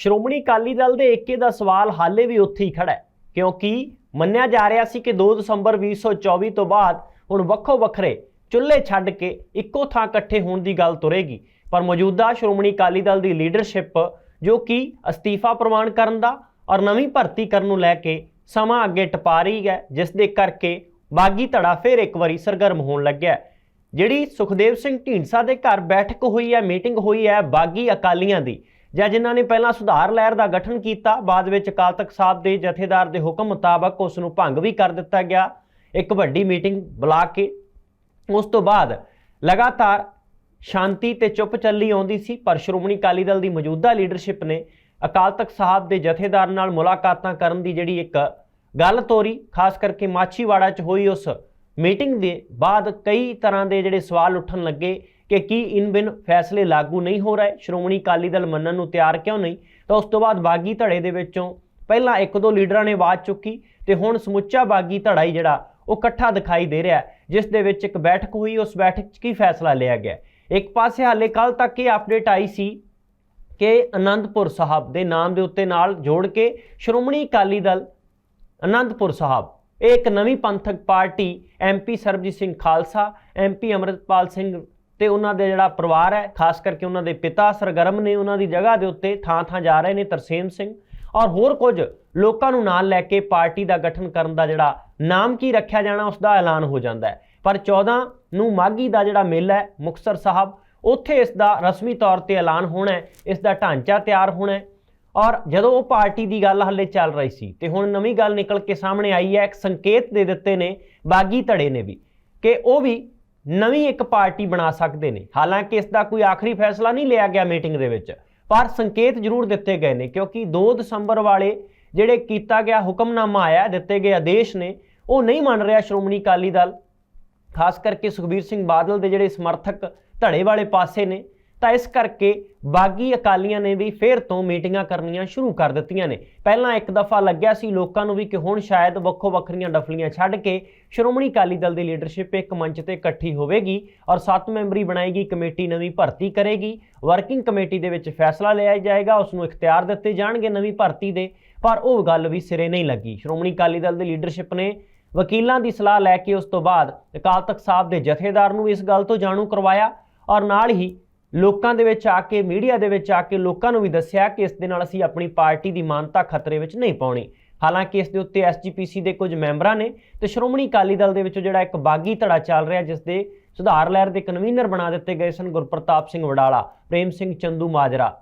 ਸ਼੍ਰੋਮਣੀ ਅਕਾਲੀ ਦਲ ਦੇ ਏਕੇ ਦਾ ਸਵਾਲ ਹਾਲੇ ਵੀ ਉੱਥੇ ਹੀ ਖੜਾ ਹੈ, ਕਿਉਂਕਿ ਮੰਨਿਆ ਜਾ ਰਿਹਾ ਸੀ ਕਿ 2 ਦਸੰਬਰ 2024 ਤੋਂ ਬਾਅਦ ਹੁਣ ਵੱਖੋ ਵੱਖਰੇ ਚੁੱਲ੍ਹੇ ਛੱਡ ਕੇ ਇੱਕੋ ਥਾਂ ਇਕੱਠੇ ਹੋਣ ਦੀ ਗੱਲ ਤੁਰੇਗੀ। ਪਰ ਮੌਜੂਦਾ ਸ਼੍ਰੋਮਣੀ ਅਕਾਲੀ ਦਲ ਦੀ ਲੀਡਰਸ਼ਿਪ, ਜੋ ਕਿ ਅਸਤੀਫਾ ਪ੍ਰਵਾਨ ਕਰਨ ਦਾ ਔਰ ਨਵੀਂ ਭਰਤੀ ਕਰਨ ਨੂੰ ਲੈ ਕੇ ਸਮਾਂ ਅੱਗੇ ਟਪਾ ਰਹੀ ਹੈ, ਜਿਸ ਦੇ ਕਰਕੇ ਬਾਗੀ ਧੜਾ ਫਿਰ ਇੱਕ ਵਾਰੀ ਸਰਗਰਮ ਹੋਣ ਲੱਗਿਆ ਜਿਹੜੀ ਸੁਖਦੇਵ ਸਿੰਘ ਢੀਂਡਸਾ ਦੇ ਘਰ ਬੈਠਕ ਹੋਈ ਹੈ, ਮੀਟਿੰਗ ਹੋਈ ਹੈ ਬਾਗੀ ਅਕਾਲੀਆਂ ਦੀ ਜਾਂ ਜਿਨ੍ਹਾਂ ਨੇ ਪਹਿਲਾਂ ਸੁਧਾਰ ਲਹਿਰ ਦਾ ਗਠਨ ਕੀਤਾ, ਬਾਅਦ ਵਿੱਚ ਅਕਾਲ ਤਖਤ ਸਾਹਿਬ ਦੇ ਜਥੇਦਾਰ ਦੇ ਹੁਕਮ ਮੁਤਾਬਕ ਉਸ ਨੂੰ ਭੰਗ ਵੀ ਕਰ ਦਿੱਤਾ ਗਿਆ। ਇੱਕ ਵੱਡੀ ਮੀਟਿੰਗ ਬੁਲਾ ਕੇ ਉਸ ਤੋਂ ਬਾਅਦ ਲਗਾਤਾਰ ਸ਼ਾਂਤੀ ਤੇ ਚੁੱਪ ਚੱਲੀ ਆਉਂਦੀ ਸੀ, ਪਰ ਸ਼੍ਰੋਮਣੀ ਅਕਾਲੀ ਦਲ ਦੀ ਮੌਜੂਦਾ ਲੀਡਰਸ਼ਿਪ ਨੇ ਅਕਾਲ ਤਖਤ ਸਾਹਿਬ ਦੇ ਜਥੇਦਾਰ ਨਾਲ ਮੁਲਾਕਾਤਾਂ ਕਰਨ ਦੀ ਜਿਹੜੀ ਇੱਕ ਗੱਲ ਤੋਰੀ, ਖਾਸ ਕਰਕੇ ਮਾਛੀਵਾੜਾ 'ਚ ਹੋਈ ਉਸ ਮੀਟਿੰਗ ਦੇ ਬਾਅਦ ਕਈ ਤਰ੍ਹਾਂ ਦੇ ਜਿਹੜੇ ਸਵਾਲ ਉੱਠਣ ਲੱਗੇ ਕਿ ਕੀ ਇਨ ਬਿਨ ਫੈਸਲੇ ਲਾਗੂ ਨਹੀਂ ਹੋ ਰਹੇ, ਸ਼੍ਰੋਮਣੀ ਅਕਾਲੀ ਦਲ ਮੰਨਣ ਨੂੰ ਤਿਆਰ ਕਿਉਂ ਨਹੀਂ? ਤਾਂ ਉਸ ਤੋਂ ਬਾਅਦ ਬਾਗੀ ਧੜੇ ਦੇ ਵਿੱਚੋਂ ਪਹਿਲਾਂ ਇੱਕ ਦੋ ਲੀਡਰਾਂ ਨੇ ਆਵਾਜ਼ ਚੁੱਕੀ ਤੇ ਹੁਣ ਸਮੁੱਚਾ ਬਾਗੀ ਧੜਾ ਹੀ ਜਿਹੜਾ ਉਹ ਇਕੱਠਾ ਦਿਖਾਈ ਦੇ ਰਿਹਾ ਜਿਸ ਦੇ ਵਿੱਚ ਇੱਕ ਬੈਠਕ ਹੋਈ, ਉਸ ਬੈਠਕ 'ਚ ਕੀ ਫੈਸਲਾ ਲਿਆ ਗਿਆ? ਇੱਕ ਪਾਸੇ ਹਾਲੇ ਕੱਲ ਤੱਕ ਇਹ ਅਪਡੇਟ ਆਈ ਸੀ ਕਿ ਅਨੰਦਪੁਰ ਸਾਹਿਬ ਦੇ ਨਾਮ ਦੇ ਉੱਤੇ ਨਾਲ ਜੋੜ ਕੇ ਸ਼੍ਰੋਮਣੀ ਅਕਾਲੀ ਦਲ ਅਨੰਦਪੁਰ ਸਾਹਿਬ ਇਹ ਇੱਕ ਨਵੀਂ ਪੰਥਕ party MP Sarabjit Singh Khalsa MP Amritpal Singh ਤੇ ਉਹਨਾਂ ਦੇ ਜਿਹੜਾ ਪਰਿਵਾਰ ਹੈ, ਖਾਸ ਕਰਕੇ ਉਹਨਾਂ ਦੇ ਪਿਤਾ ਸਰਗਰਮ ਨੇ ਉਹਨਾਂ ਦੀ ਜਗ੍ਹਾ ਦੇ ਉੱਤੇ ਥਾਂ ਥਾਂ ਜਾ ਰਹੇ ਨੇ ਤਰਸੇਮ ਸਿੰਘ। ਔਰ ਹੋਰ ਕੁਝ ਲੋਕਾਂ ਨੂੰ ਨਾਲ ਲੈ ਕੇ ਪਾਰਟੀ ਦਾ ਗਠਨ ਕਰਨ ਦਾ ਜਿਹੜਾ ਨਾਮ ਕੀ ਰੱਖਿਆ ਜਾਣਾ, ਉਸ ਦਾ ਐਲਾਨ ਹੋ ਜਾਂਦਾ ਹੈ। ਪਰ 14 ਨੂੰ ਮਾਗੀ ਦਾ ਜਿਹੜਾ ਮੇਲਾ ਹੈ, ਮੁਕਤਸਰ ਸਾਹਿਬ, ਉੱਥੇ ਇਸ ਦਾ ਰਸਮੀ ਤੌਰ ਤੇ ਐਲਾਨ ਹੋਣਾ ਹੈ, ਇਸ ਦਾ ਢਾਂਚਾ ਤਿਆਰ ਹੋਣਾ ਹੈ। ਔਰ ਜਦੋਂ ਉਹ ਪਾਰਟੀ ਦੀ ਗੱਲ ਹੱਲੇ ਚੱਲ ਰਹੀ ਸੀ ਤੇ ਹੁਣ ਨਵੀਂ ਗੱਲ ਨਿਕਲ ਕੇ ਸਾਹਮਣੇ ਆਈ ਹੈ, ਇੱਕ ਸੰਕੇਤ ਦੇ ਦਿੱਤੇ ਨੇ, ਬਾਗੀ ਧੜੇ ਨੇ ਵੀ, ਕਿ ਉਹ ਵੀ ਨਵੀਂ ਇੱਕ ਪਾਰਟੀ ਬਣਾ ਸਕਦੇ ਨੇ। ਹਾਲਾਂਕਿ ਇਸ ਦਾ ਕੋਈ ਆਖਰੀ ਫੈਸਲਾ ਨਹੀਂ ਲਿਆ ਗਿਆ ਮੀਟਿੰਗ ਦੇ ਵਿੱਚ, ਪਰ ਸੰਕੇਤ ਜ਼ਰੂਰ ਦਿੱਤੇ ਗਏ ਨੇ, ਕਿਉਂਕਿ 2 ਦਸੰਬਰ ਵਾਲੇ ਜਿਹੜੇ ਕੀਤਾ ਗਿਆ ਹੁਕਮਨਾਮਾ ਆਇਆ, ਦਿੱਤੇ ਗਏ ਆਦੇਸ਼ ਨੇ, ਉਹ ਨਹੀਂ ਮੰਨ ਰਿਹਾ ਸ਼੍ਰੋਮਣੀ ਅਕਾਲੀ ਦਲ। ਖਾਸ ਕਰਕੇ ਸੁਖਬੀਰ ਸਿੰਘ ਬਾਦਲ ਦੇ ਜਿਹੜੇ ਸਮਰਥਕ ਧੜੇ ਵਾਲੇ ਪਾਸੇ ਨੇ ਤਾਂ ਇਸ ਕਰਕੇ ਬਾਗੀ ਅਕਾਲੀਆਂ ਨੇ ਵੀ ਫੇਰ ਤੋਂ ਮੀਟਿੰਗਾਂ ਕਰਨੀਆਂ ਸ਼ੁਰੂ ਕਰ ਦਿੱਤੀਆਂ ਨੇ। ਪਹਿਲਾਂ ਇੱਕ ਦਫਾ ਲੱਗਿਆ ਸੀ, ਲੋਕਾਂ ਨੂੰ ਵੀ ਕਿ ਹੁਣ ਸ਼ਾਇਦ ਵੱਖੋ ਵੱਖਰੀਆਂ ਡਫਲੀਆਂ ਛੱਡ ਕੇ ਸ਼੍ਰੋਮਣੀ ਅਕਾਲੀ ਦਲ ਦੀ ਲੀਡਰਸ਼ਿਪ ਇੱਕ ਮੰਚ ਤੇ ਇਕੱਠੀ ਹੋਵੇਗੀ ਔਰ ਸੱਤ ਮੈਂਬਰੀ ਬਣਾਏਗੀ, ਕਮੇਟੀ ਨਵੀਂ ਭਰਤੀ ਕਰੇਗੀ, ਵਰਕਿੰਗ ਕਮੇਟੀ ਦੇ ਵਿੱਚ ਫੈਸਲਾ ਲਿਆ ਜਾਏਗਾ, ਉਸ ਨੂੰ ਇਖਤਿਆਰ ਦਿੱਤੇ ਜਾਣਗੇ ਨਵੀਂ ਭਰਤੀ ਦੇ, ਪਰ ਉਹ ਗੱਲ ਵੀ ਸਿਰੇ ਨਹੀਂ ਲੱਗੀ। ਸ਼੍ਰੋਮਣੀ ਅਕਾਲੀ ਦਲ ਦੀ ਲੀਡਰਸ਼ਿਪ ਨੇ ਵਕੀਲਾਂ ਦੀ ਸਲਾਹ ਲੈ ਕੇ ਉਸ ਤੋਂ ਬਾਅਦ ਅਕਾਲ ਤਖਤ ਸਾਹਿਬ ਦੇ ਜਥੇਦਾਰ ਨੂੰ ਇਸ ਗੱਲ ਤੋਂ ਜਾਣੂ ਕਰਵਾਇਆ ਔਰ ਨਾਲ ਹੀ ਲੋਕਾਂ ਦੇ ਵਿੱਚ ਆ ਕੇ, ਮੀਡੀਆ ਦੇ ਵਿੱਚ ਆ ਕੇ ਲੋਕਾਂ ਨੂੰ ਵੀ ਦੱਸਿਆ ਕਿ ਇਸ ਦੇ ਨਾਲ ਅਸੀਂ ਆਪਣੀ ਪਾਰਟੀ ਦੀ ਮਾਨਤਾ ਖਤਰੇ ਵਿੱਚ ਨਹੀਂ ਪਾਉਣੀ। ਹਾਲਾਂਕਿ ਇਸ ਦੇ ਉੱਤੇ ਐਸਜੀਪੀਸੀ ਦੇ ਕੁਝ ਮੈਂਬਰਾਂ ਨੇ ਤੇ ਸ਼੍ਰੋਮਣੀ ਅਕਾਲੀ ਦਲ ਦੇ ਵਿੱਚੋਂ ਜਿਹੜਾ ਇੱਕ ਬਾਗੀ ਧੜਾ ਚੱਲ ਰਿਹਾ, ਜਿਸ ਦੇ ਸੁਧਾਰ ਲਹਿਰ ਦੇ ਕਨਵੀਨਰ ਬਣਾ ਦਿੱਤੇ ਗਏ ਸਨ ਗੁਰਪ੍ਰਤਾਪ ਸਿੰਘ ਵਡਾਲਾ, ਪ੍ਰੇਮ ਸਿੰਘ ਚੰਦੂ ਮਾਜਰਾ,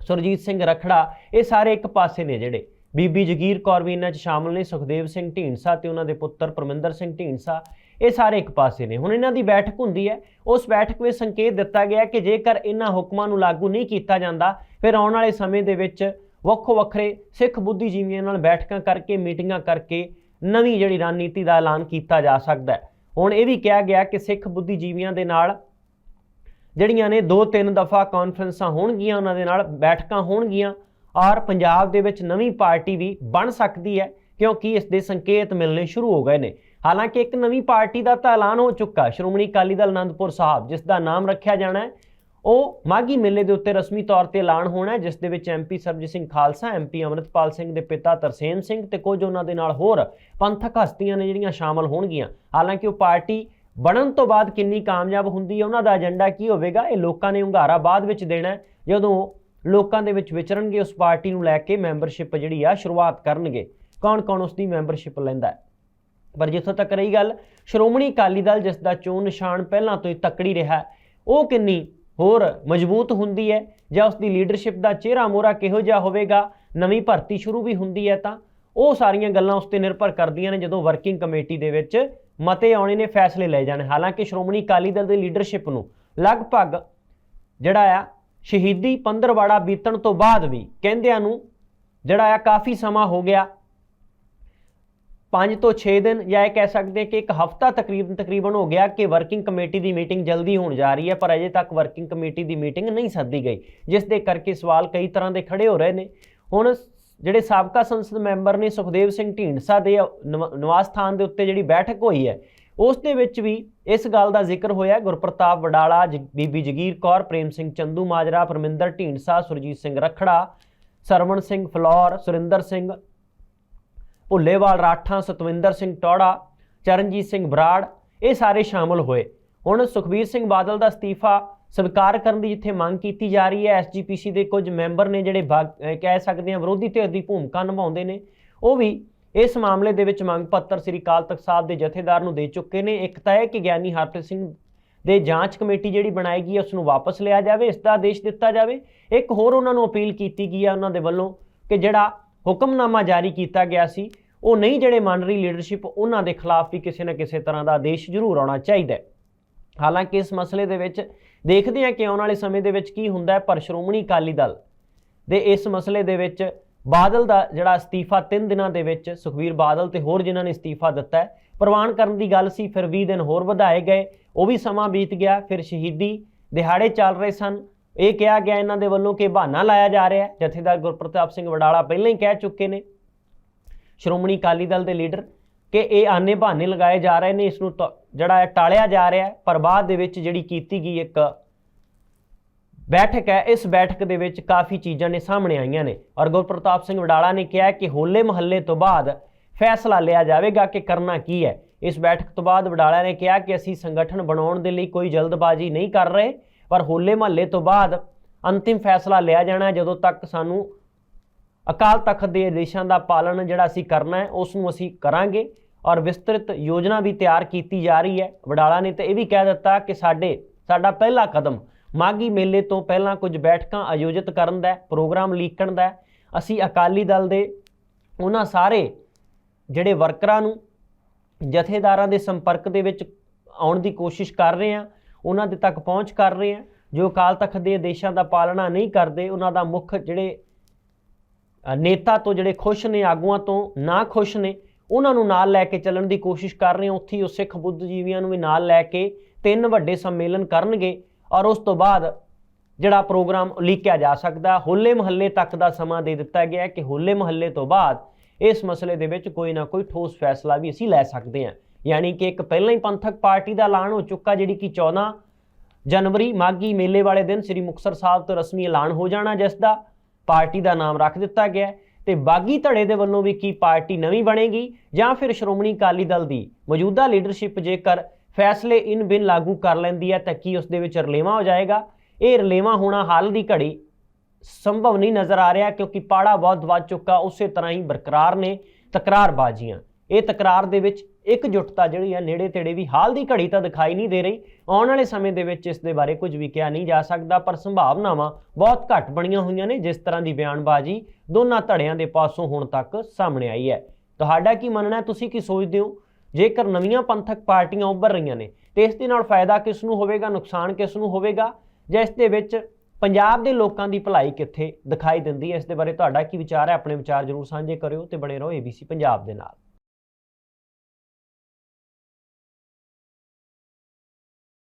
ਸੁਰਜੀਤ ਸਿੰਘ ਰਖੜਾ, ਇਹ ਸਾਰੇ ਇੱਕ ਪਾਸੇ ਨੇ ਜਿਹੜੇ। ਬੀਬੀ ਜਗੀਰ ਕੌਰ ਵੀ ਇਹਨਾਂ 'ਚ ਸ਼ਾਮਲ ਨੇ, ਸੁਖਦੇਵ ਸਿੰਘ ਢੀਂਡਸਾ ਤੇ ਉਹਨਾਂ ਦੇ ਪੁੱਤਰ ਪਰਮਿੰਦਰ ਸਿੰਘ ਢੀਂਡਸਾ। ਇਹ ਸਾਰੇ ਇੱਕ ਪਾਸੇ ਨੇ। ਹੁਣ ਇਹਨਾਂ ਦੀ ਬੈਠਕ ਹੁੰਦੀ ਹੈ। ਉਸ ਬੈਠਕ ਵਿੱਚ ਸੰਕੇਤ ਦਿੱਤਾ ਗਿਆ ਕਿ ਜੇਕਰ ਇਹਨਾਂ ਹੁਕਮਾਂ ਨੂੰ ਲਾਗੂ ਨਹੀਂ ਕੀਤਾ ਜਾਂਦਾ, ਫਿਰ ਆਉਣ ਵਾਲੇ ਸਮੇਂ ਦੇ ਵਿੱਚ ਵੱਖੋ ਵੱਖਰੇ ਸਿੱਖ ਬੁੱਧੀਜੀਵੀਆਂ ਨਾਲ ਬੈਠਕਾਂ ਕਰਕੇ, ਮੀਟਿੰਗਾਂ ਕਰਕੇ ਨਵੀਂ ਜਿਹੜੀ ਰਣਨੀਤੀ ਦਾ ਐਲਾਨ ਕੀਤਾ ਜਾ ਸਕਦਾ ਹੈ। ਹੁਣ ਇਹ ਵੀ ਕਿਹਾ ਗਿਆ ਕਿ ਸਿੱਖ ਬੁੱਧੀਜੀਵੀਆਂ ਦੇ ਨਾਲ ਜਿਹੜੀਆਂ ਨੇ ਦੋ ਤਿੰਨ ਦਫਾ ਕਾਨਫਰੰਸਾਂ ਹੋਣਗੀਆਂ, ਉਹਨਾਂ ਦੇ ਨਾਲ ਬੈਠਕਾਂ ਹੋਣਗੀਆਂ। ਔਰ ਪੰਜਾਬ ਦੇ ਵਿੱਚ ਨਵੀਂ ਪਾਰਟੀ ਵੀ ਬਣ ਸਕਦੀ ਹੈ, ਕਿਉਂਕਿ ਇਸ ਦੇ ਸੰਕੇਤ ਮਿਲਣੇ ਸ਼ੁਰੂ ਹੋ ਗਏ ਨੇ। ਹਾਲਾਂਕਿ ਇੱਕ ਨਵੀਂ ਪਾਰਟੀ ਦਾ ਤਾਂ ਐਲਾਨ ਹੋ ਚੁੱਕਾ ਸ਼੍ਰੋਮਣੀ ਅਕਾਲੀ ਦਲ ਅਨੰਦਪੁਰ ਸਾਹਿਬ, ਜਿਸ ਦਾ ਨਾਮ ਰੱਖਿਆ ਜਾਣਾ ਹੈ, ਉਹ ਮਾਗੀ ਮੇਲੇ ਦੇ ਉੱਤੇ ਰਸਮੀ ਤੌਰ ਤੇ ਐਲਾਨ ਹੋਣਾ ਜਿਸ ਦੇ ਵਿੱਚ ਐਮਪੀ ਸਰਬਜੀਤ ਸਿੰਘ ਖਾਲਸਾ ਐਮਪੀ ਅਮਰਿਤਪਾਲ ਸਿੰਘ ਦੇ ਪਿਤਾ ਤਰਸੇਮ ਸਿੰਘ ਤੇ ਕੁਝ ਉਹਨਾਂ ਦੇ ਨਾਲ ਹੋਰ ਪੰਥਕ ਹਸਤੀਆਂ ਨੇ ਜਿਹੜੀਆਂ ਸ਼ਾਮਲ ਹੋਣਗੀਆਂ। ਹਾਲਾਂਕਿ ਉਹ ਪਾਰਟੀ ਬਣਨ ਤੋਂ ਬਾਅਦ ਕਿੰਨੀ ਕਾਮਯਾਬ ਹੁੰਦੀ ਹੈ, ਉਹਨਾਂ ਦਾ ਏਜੰਡਾ ਕੀ ਹੋਵੇਗਾ, ਇਹ ਲੋਕਾਂ ਨੇ ਹੁੰਗਾਰਾ ਬਾਅਦ ਵਿੱਚ ਦੇਣਾ ਜਦੋਂ ਲੋਕਾਂ ਦੇ ਵਿੱਚ ਵਿਚਰਨਗੇ, ਉਸ ਪਾਰਟੀ ਨੂੰ ਲੈ ਕੇ ਮੈਂਬਰਸ਼ਿਪ ਜਿਹੜੀ ਆ, ਸ਼ੁਰੂਆਤ ਕਰਨਗੇ। ਕੌਣ-ਕੌਣ ਉਸ ਦੀ ਮੈਂਬਰਸ਼ਿਪ ਲੈਂਦਾ ਹੈ? ਪਰ ਜਿੱਥੋਂ ਤੱਕ ਰਹੀ ਗੱਲ, ਸ਼੍ਰੋਮਣੀ ਅਕਾਲੀ ਦਲ ਜਿਸ ਦਾ ਚੋਣ ਨਿਸ਼ਾਨ ਪਹਿਲਾਂ ਤੋਂ ਹੀ ਤਕੜੀ ਰਿਹਾ, ਉਹ ਕਿੰਨੀ ਹੋਰ ਮਜ਼ਬੂਤ ਹੁੰਦੀ ਹੈ ਜਾਂ ਉਸ ਦੀ ਲੀਡਰਸ਼ਿਪ ਦਾ ਚਿਹਰਾ ਮੋਹਰਾ ਕਿਹੋ ਜਿਹਾ ਹੋਵੇਗਾ, ਨਵੀਂ ਭਰਤੀ ਸ਼ੁਰੂ ਵੀ ਹੁੰਦੀ ਹੈ ਤਾਂ, ਉਹ ਸਾਰੀਆਂ ਗੱਲਾਂ ਉਸ ਤੇ ਨਿਰਭਰ ਕਰਦੀਆਂ ਨੇ ਜਦੋਂ ਵਰਕਿੰਗ ਕਮੇਟੀ ਦੇ ਵਿੱਚ ਮਤੇ ਆਉਣੇ ਨੇ, ਫੈਸਲੇ ਲਏ ਜਾਣੇ। ਹਾਲਾਂਕਿ ਸ਼੍ਰੋਮਣੀ ਅਕਾਲੀ ਦਲ ਦੀ ਲੀਡਰਸ਼ਿਪ ਨੂੰ ਲਗਭਗ ਜਿਹੜਾ ਆ, ਸ਼ਹੀਦੀ ਪੰਦਰਵਾੜਾ ਬੀਤਣ ਤੋਂ ਬਾਅਦ ਵੀ ਕਹਿੰਦਿਆਂ ਨੂੰ ਜਿਹੜਾ ਆ, ਕਾਫੀ ਸਮਾਂ ਹੋ ਗਿਆ। 5 ਤੋਂ 6 ਦਿਨ ਜਾਂ ਇਹ ਕਹਿ ਸਕਦੇ ਕਿ ਇੱਕ ਹਫਤਾ ਤਕਰੀਬਨ ਤਕਰੀਬਨ ਹੋ ਗਿਆ ਕਿ ਵਰਕਿੰਗ ਕਮੇਟੀ ਦੀ ਮੀਟਿੰਗ ਜਲਦੀ ਹੋਣ ਜਾ ਰਹੀ ਹੈ, ਪਰ ਅਜੇ ਤੱਕ ਵਰਕਿੰਗ ਕਮੇਟੀ ਦੀ ਮੀਟਿੰਗ ਨਹੀਂ ਸੱਦੀ ਗਈ, ਜਿਸ ਦੇ ਕਰਕੇ ਸਵਾਲ ਕਈ ਤਰ੍ਹਾਂ ਦੇ ਖੜੇ ਹੋ ਰਹੇ ਨੇ। ਹੁਣ ਜਿਹੜੇ ਸਾਬਕਾ ਸੰਸਦ ਮੈਂਬਰ ਨੇ ਸੁਖਦੇਵ ਸਿੰਘ ਢੀਂਡਸਾ ਦੇ ਨਿਵਾ- ਨਿਵਾਸ ਸਥਾਨ ਦੇ ਉੱਤੇ ਜਿਹੜੀ ਬੈਠਕ ਹੋਈ ਹੈ, ਉਸ ਦੇ ਵਿੱਚ ਵੀ ਇਸ ਗੱਲ ਦਾ ਜ਼ਿਕਰ ਹੋਇਆ। ਗੁਰਪ੍ਰਤਾਪ ਵਡਾਲਾ, ਜ- ਬੀਬੀ ਜਗੀਰ ਕੌਰ, ਪ੍ਰੇਮ ਸਿੰਘ ਚੰਦੂ ਮਾਜਰਾ, ਪਰਮਿੰਦਰ ਢੀਂਡਸਾ, ਸੁਰਜੀਤ ਸਿੰਘ ਰਖੜਾ, ਸਰਵਣ ਸਿੰਘ ਫਲੌਰ, ਸੁਰਿੰਦਰ ਸਿੰਘ ਭੁੱਲੇਵਾਲ, ਰਾਠਾਂ, ਸਤਵਿੰਦਰ ਸਿੰਘ ਟੌੜਾ, ਚਰਨਜੀਤ ਸਿੰਘ ਬਰਾੜ, ਇਹ ਸਾਰੇ ਸ਼ਾਮਲ ਹੋਏ। ਹੁਣ ਸੁਖਬੀਰ ਸਿੰਘ ਬਾਦਲ ਦਾ ਅਸਤੀਫਾ ਸਵੀਕਾਰ ਕਰਨ ਦੀ ਜਿੱਥੇ ਮੰਗ ਕੀਤੀ ਜਾ ਰਹੀ ਹੈ ਐਸਜੀਪੀਸੀ ਦੇ ਕੁਝ ਮੈਂਬਰ ਨੇ ਜਿਹੜੇ ਬਾਗ- ਕਹਿ ਸਕਦੇ ਹਾਂ ਵਿਰੋਧੀ ਧਿਰ ਦੀ ਭੂਮਿਕਾ ਨਿਭਾਉਂਦੇ ਨੇ, ਉਹ ਵੀ ਇਸ ਮਾਮਲੇ ਦੇ ਵਿੱਚ ਮੰਗ ਪੱਤਰ ਸ੍ਰੀ ਅਕਾਲ ਤਖਤ ਸਾਹਿਬ ਦੇ ਜਥੇਦਾਰ ਨੂੰ ਦੇ ਚੁੱਕੇ ਨੇ। ਇੱਕ ਤਾਂ ਹੈ ਕਿ ਗਿਆਨੀ ਹਰਪ੍ਰੀਤ ਸਿੰਘ ਦੇ ਜਾਂਚ ਕਮੇਟੀ ਜਿਹੜੀ ਬਣਾਈ ਗਈ ਹੈ, ਉਸ ਨੂੰ ਵਾਪਸ ਲਿਆ ਜਾਵੇ, ਇਸ ਦਾ ਆਦੇਸ਼ ਦਿੱਤਾ ਜਾਵੇ। ਇੱਕ ਹੋਰ ਉਹਨਾਂ ਨੂੰ ਅਪੀਲ ਕੀਤੀ ਗਈ ਹੈ, ਉਹਨਾਂ ਦੇ ਵੱਲੋਂ ਕਿ ਜਿਹੜਾ ਹੁਕਮਨਾਮਾ ਜਾਰੀ ਕੀਤਾ ਗਿਆ ਸੀ। ਉਹ ਨਹੀਂ ਜਿਹੜੇ ਮੰਨ ਰਹੀ ਲੀਡਰਸ਼ਿਪ ਉਹਨਾਂ ਦੇ ਖਿਲਾਫ ਵੀ ਕਿਸੇ ਨਾ ਕਿਸੇ ਤਰ੍ਹਾਂ ਦਾ ਆਦੇਸ਼ ਜ਼ਰੂਰ ਆਉਣਾ ਚਾਹੀਦਾ ਹੈ। ਹਾਲਾਂਕਿ ਇਸ ਮਸਲੇ ਦੇ ਵਿੱਚ ਦੇਖਦੇ ਹਾਂ ਕਿ ਆਉਣ ਵਾਲੇ ਸਮੇਂ ਦੇ ਵਿੱਚ ਕੀ ਹੁੰਦਾ ਹੈ। ਪਰ ਸ਼੍ਰੋਮਣੀ ਅਕਾਲੀ ਦਲ ਦੇ ਇਸ ਮਸਲੇ ਦੇ ਵਿੱਚ ਬਾਦਲ ਦਾ ਜਿਹੜਾ ਅਸਤੀਫਾ 3 ਦਿਨਾਂ ਦੇ ਵਿੱਚ ਸੁਖਵੀਰ ਬਾਦਲ ਤੇ ਹੋਰ ਜਿਨ੍ਹਾਂ ਨੇ ਅਸਤੀਫਾ ਦਿੱਤਾ ਹੈ, ਪ੍ਰਵਾਨ ਕਰਨ ਦੀ ਗੱਲ ਸੀ, ਫਿਰ 20 ਦਿਨ ਹੋਰ ਵਧਾਏ ਗਏ। ਉਹ ਵੀ ਸਮਾਂ ਬੀਤ ਗਿਆ, ਫਿਰ ਸ਼ਹੀਦੀ ਦਿਹਾੜੇ ਚੱਲ ਰਹੇ ਸਨ। ਇਹ ਕਿਹਾ ਗਿਆ ਇਹਨਾਂ ਦੇ ਵੱਲੋਂ ਕਿ ਬਹਾਨਾ ਲਾਇਆ ਜਾ ਰਿਹਾ ਹੈ। ਜਥੇਦਾਰ ਗੁਰਪ੍ਰਤਾਪ ਸਿੰਘ ਵਡਾਲਾ ਪਹਿਲਾਂ ਹੀ ਕਹਿ ਚੁੱਕੇ ਨੇ। ਸ਼੍ਰੋਮਣੀ ਅਕਾਲੀ ਦਲ ਦੇ ਲੀਡਰ ਕਿ ਇਹ ਆਨੇ ਬਹਾਨੇ ਲਗਾਏ ਜਾ ਰਹੇ ਨੇ। ਇਸ ਨੂੰ ਟ- ਜਿਹੜਾ ਹੈ ਟਾਲਿਆ ਜਾ ਰਿਹਾ ਹੈ, ਪਰ ਬਾਅਦ ਦੇ ਵਿੱਚ ਜਿਹੜੀ ਕੀਤੀ ਗਈ ਇੱਕ ਬੈਠਕ ਹੈ, ਇਸ ਬੈਠਕ ਦੇ ਵਿੱਚ ਕਾਫੀ ਚੀਜ਼ਾਂ ਨੇ ਸਾਹਮਣੇ ਆਈਆਂ ਨੇ। ਔਰ ਗੁਰਪ੍ਰਤਾਪ ਸਿੰਘ ਵਡਾਲਾ ਨੇ ਕਿਹਾ ਕਿ ਹੋਲੇ ਮਹੱਲੇ ਤੋਂ ਬਾਅਦ ਫੈਸਲਾ ਲਿਆ ਜਾਵੇਗਾ ਕਿ ਕਰਨਾ ਕੀ ਹੈ। ਇਸ ਬੈਠਕ ਤੋਂ ਬਾਅਦ ਵਡਾਲਾ ਨੇ ਕਿਹਾ ਕਿ ਅਸੀਂ ਸੰਗਠਨ ਬਣਾਉਣ ਦੇ ਲਈ ਕੋਈ ਜਲਦਬਾਜ਼ੀ ਨਹੀਂ ਕਰ ਰਹੇ। ਪਰ ਹੋਲੇ ਮਹੱਲੇ ਤੋਂ ਬਾਅਦ ਅੰਤਿਮ ਫੈਸਲਾ ਲਿਆ ਜਾਣਾ ਜਦੋਂ ਤੱਕ ਸਾਨੂੰ ਅਕਾਲ ਤਖਤ ਦੇ ਆਦੇਸ਼ਾਂ ਦਾ ਪਾਲਣ ਜਿਹੜਾ ਅਸੀਂ ਕਰਨਾ ਹੈ, ਉਸ ਨੂੰ ਅਸੀਂ ਕਰਾਂਗੇ ਔਰ ਵਿਸਤ੍ਰਿਤ ਯੋਜਨਾ ਵੀ ਤਿਆਰ ਕੀਤੀ ਜਾ ਰਹੀ ਹੈ। ਵਡਾਲਾ ਨੇ ਤਾਂ ਇਹ ਵੀ ਕਹਿ ਦਿੱਤਾ ਕਿ ਸਾਡੇ, ਸਾਡਾ ਪਹਿਲਾ ਕਦਮ ਮਾਗੀ ਮੇਲੇ ਤੋਂ ਪਹਿਲਾਂ ਕੁਝ ਬੈਠਕਾਂ ਆਯੋਜਿਤ ਕਰਨ ਦਾ ਪ੍ਰੋਗਰਾਮ ਲੀਕਣ ਦਾ ਅਸੀਂ ਅਕਾਲੀ ਦਲ ਦੇ ਉਹਨਾਂ ਸਾਰੇ ਜਿਹੜੇ ਵਰਕਰਾਂ ਨੂੰ ਜਥੇਦਾਰਾਂ ਦੇ ਸੰਪਰਕ ਦੇ ਵਿੱਚ ਆਉਣ ਦੀ ਕੋਸ਼ਿਸ਼ ਕਰ ਰਹੇ ਹਾਂ। ਉਹਨਾਂ ਦੇ ਤੱਕ ਪਹੁੰਚ ਕਰ ਰਹੇ ਹਾਂ। ਜੋ ਅਕਾਲ ਤਖਤ ਦੇ ਆਦੇਸ਼ਾਂ ਦਾ ਪਾਲਣਾ ਨਹੀਂ ਕਰਦੇ, ਉਹਨਾਂ ਦਾ ਮੁੱਖ ਜਿਹੜੇ ਨੇਤਾ ਤੋਂ ਜਿਹੜੇ ਖੁਸ਼ ਨੇ, ਆਗੂਆਂ ਤੋਂ ਨਾ ਖੁਸ਼ ਨੇ, ਉਹਨਾਂ ਨੂੰ ਨਾਲ ਲੈ ਕੇ ਚੱਲਣ ਦੀ ਕੋਸ਼ਿਸ਼ ਕਰ ਰਹੇ ਹਾਂ। ਉੱਥੇ ਹੀ ਉਹ ਸਿੱਖ ਬੁੱਧ ਜੀਵੀਆਂ ਨੂੰ ਵੀ ਨਾਲ ਲੈ ਕੇ ਤਿੰਨ ਵੱਡੇ ਸੰਮੇਲਨ ਕਰਨਗੇ ਔਰ ਉਸ ਤੋਂ ਬਾਅਦ ਜਿਹੜਾ ਪ੍ਰੋਗਰਾਮ ਉਲੀਕਿਆ ਜਾ ਸਕਦਾ, ਹੋਲੇ ਮਹੱਲੇ ਤੱਕ ਦਾ ਸਮਾਂ ਦੇ ਦਿੱਤਾ ਗਿਆ ਕਿ ਹੋਲੇ ਮਹੱਲੇ ਤੋਂ ਬਾਅਦ ਇਸ ਮਸਲੇ ਦੇ ਵਿੱਚ ਕੋਈ ਨਾ ਕੋਈ ਠੋਸ ਫੈਸਲਾ ਵੀ ਅਸੀਂ ਲੈ ਸਕਦੇ ਹਾਂ। ਯਾਨੀ ਕਿ ਇੱਕ ਪਹਿਲਾਂ ਹੀ ਪੰਥਕ ਪਾਰਟੀ ਦਾ ਐਲਾਨ ਹੋ ਚੁੱਕਾ ਜਿਹੜੀ ਕਿ 14 ਜਨਵਰੀ ਮਾਗੀ ਮੇਲੇ ਵਾਲੇ ਦਿਨ ਸ੍ਰੀ ਮੁਕਤਸਰ ਸਾਹਿਬ ਤੋਂ ਰਸਮੀ ਐਲਾਨ ਹੋ ਜਾਣਾ, ਜਿਸ ਦਾ ਪਾਰਟੀ ਦਾ ਨਾਮ ਰੱਖ ਦਿੱਤਾ ਗਿਆ ਹੈ। ਤੇ ਬਾਗੀ ਧੜੇ ਦੇ ਵੱਲੋਂ ਵੀ ਕੀ ਪਾਰਟੀ ਨਵੀਂ ਬਣੇਗੀ ਜਾਂ ਫਿਰ ਸ਼੍ਰੋਮਣੀ ਅਕਾਲੀ ਦਲ ਦੀ ਮੌਜੂਦਾ ਲੀਡਰਸ਼ਿਪ ਜੇਕਰ ਫੈਸਲੇ ਇਨ ਬਿਨ ਲਾਗੂ ਕਰ ਲੈਂਦੀ ਹੈ, ਤਾਂ ਕੀ ਉਸ ਦੇ ਵਿੱਚ ਰਲੇਵਾਂ ਹੋ ਜਾਏਗਾ? ਇਹ ਰਲੇਵਾਂ ਹੋਣਾ ਹਾਲ ਦੀ ਘੜੀ ਸੰਭਵ ਨਹੀਂ ਨਜ਼ਰ ਆ ਰਿਹਾ, ਕਿਉਂਕਿ ਪਾੜਾ ਬਹੁਤ ਵੱਧ ਚੁੱਕਾ, ਉਸੇ ਤਰ੍ਹਾਂ ਹੀ ਬਰਕਰਾਰ ਨੇ ਤਕਰਾਰਬਾਜ਼ੀਆਂ। ਇਹ ਤਕਰਾਰ ਦੇ ਵਿੱਚ ਇੱਕ ਇਕਜੁੱਟਤਾ ਜਿਹੜੀ ਆ ਨੇੜੇ ਤੇੜੇ ਵੀ ਹਾਲ ਦੀ ਘੜੀ ਤਾਂ ਦਿਖਾਈ ਨਹੀਂ ਦੇ ਰਹੀ। ਆਉਣ ਵਾਲੇ ਸਮੇਂ ਦੇ ਵਿੱਚ ਇਸ ਦੇ ਬਾਰੇ ਕੁਝ ਵੀ ਕਿਹਾ ਨਹੀਂ ਜਾ ਸਕਦਾ, ਪਰ ਸੰਭਾਵਨਾਵਾਂ ਬਹੁਤ ਘੱਟ ਬਣੀਆਂ ਹੋਈਆਂ ਨੇ, ਜਿਸ ਤਰ੍ਹਾਂ ਦੀ ਬਿਆਨਬਾਜ਼ੀ ਦੋਨਾਂ ਧੜਿਆਂ ਦੇ ਪਾਸੋਂ ਹੁਣ ਤੱਕ ਸਾਹਮਣੇ ਆਈ ਹੈ। ਤੁਹਾਡਾ ਕੀ ਮੰਨਣਾ ਹੈ? ਤੁਸੀਂ ਕੀ ਸੋਚਦੇ ਹੋ? ਜੇਕਰ ਨਵੀਆਂ ਪੰਥਕ ਪਾਰਟੀਆਂ ਉੱਭਰ ਰਹੀਆਂ ਨੇ, ਤੇ ਇਸ ਦੇ ਨਾਲ ਫਾਇਦਾ ਕਿਸ ਨੂੰ ਹੋਵੇਗਾ, ਨੁਕਸਾਨ ਕਿਸ ਨੂੰ ਹੋਵੇਗਾ? ਜਾਂ ਇਸ ਦੇ ਵਿੱਚ ਪੰਜਾਬ ਦੇ ਲੋਕਾਂ ਦੀ ਭਲਾਈ ਕਿੱਥੇ ਦਿਖਾਈ ਦਿੰਦੀ ਹੈ? ਇਸ ਦੇ ਬਾਰੇ ਤੁਹਾਡਾ ਕੀ ਵਿਚਾਰ ਹੈ? ਆਪਣੇ ਵਿਚਾਰ ਜਰੂਰ ਸਾਂਝੇ ਕਰਿਓ ਤੇ ਬਣੇ ਰਹੋ ABC ਪੰਜਾਬ ਦੇ ਨਾਲ।